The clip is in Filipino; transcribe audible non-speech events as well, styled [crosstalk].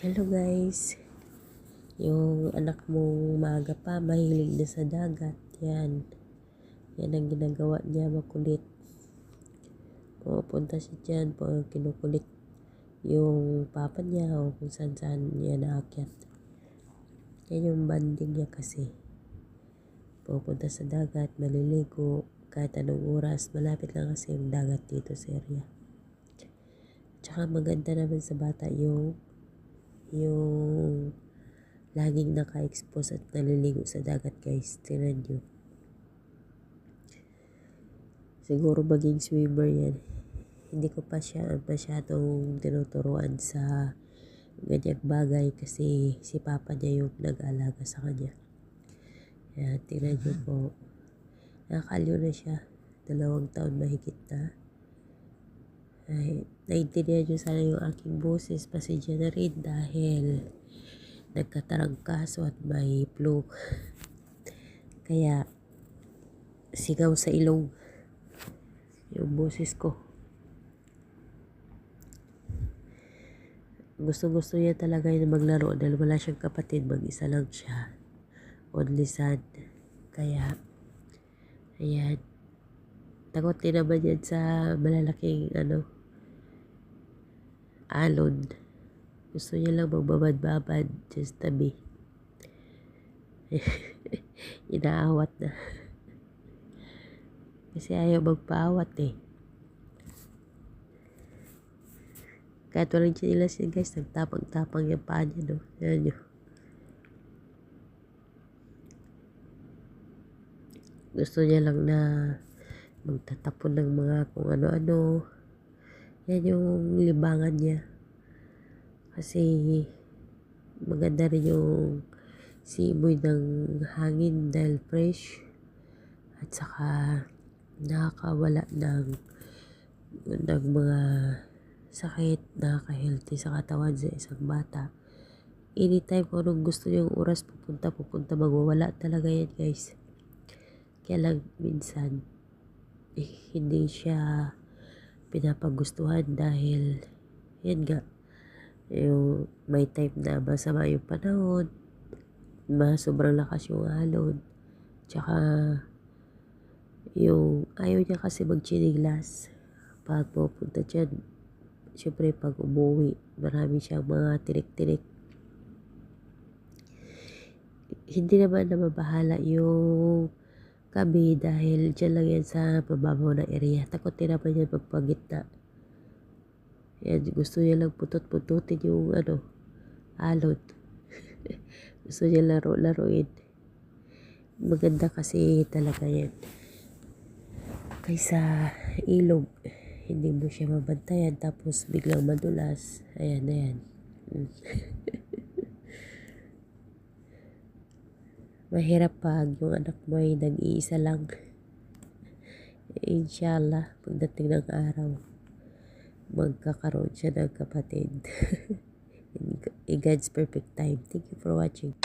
Hello guys. Yung anak mong maaga pa, mahilig na sa dagat. Yan. Yan ang ginagawa niya, makulit. Pupunta siya dyan, pag kinukulit yung papa niya o kung saan saan niya naakyat. Yan yung banding niya kasi. Pupunta sa dagat, maliligo, kahit anong oras. Malapit lang kasi yung dagat dito sa area. Tsaka maganda naman sa bata yung yung laging naka-expose at naliligo sa dagat guys. Tingnan nyo. Siguro maging swimmer yan. Hindi ko pa siya masyadong tinuturuan sa ganyang bagay kasi si papa niya yung nag-alaga sa kanya. Yan, tingnan nyo po. Nakakaliw na siya. Dalawang taon mahigit na. Ay, naintindihan nyo sana yung aking boses. Pasensya na rin dahil nagkatarangkaso at may flu. Kaya, sigaw sa ilong yung boses ko. Gusto-gusto niya talaga yung maglaro dahil wala siyang kapatid. Mag-isa lang siya. Only son. Kaya, ayan. Takot din naman yan sa malalaking ano, alon. Gusto niya lang magbabad-babad just tabi. [laughs] Inaawat na. Kasi ayaw magpaawat eh. Kahit walang chinilas yun guys, nagtapang-tapang yung paa niya, no? Yan nyo. Gusto niya lang na magtatapon ng mga kung ano-ano. Yan yung libangan niya. Kasi maganda rin yung simoy ng hangin dahil fresh. At saka nakakawala ng ng mga sakit, nakaka-healthy sa katawan sa isang bata. Anytime kung anong gusto niyong oras pupunta, pupunta, magwawala talaga yan guys. Kaya lang minsan, eh, hindi siya pinapagustuhan dahil yan nga, yung may time na masama yung panahon, mas sobrang lakas yung alon, tsaka yung ayaw niya kasi magchiniglas pag pupunta dyan. Siyempre pag umuwi, marami siyang mga tirik-tirik. Hindi naman na mabahala yung kami dahil dyan lang yan sa mababaw na area. Takot din naman yan magpagitna. Yan, gusto niya lang putot-pututin yung ano, alon. [laughs] gusto niya laro-laruin. Maganda kasi talaga yan. Kaysa ilog, hindi mo siya mabantayan tapos biglang madulas. Ayan na [laughs] yan. Mahirap pag yung anak mo ay nag-iisa lang. Inshallah, pagdating ng araw, magkakaroon siya ng kapatid. [laughs] In God's perfect time. Thank you for watching.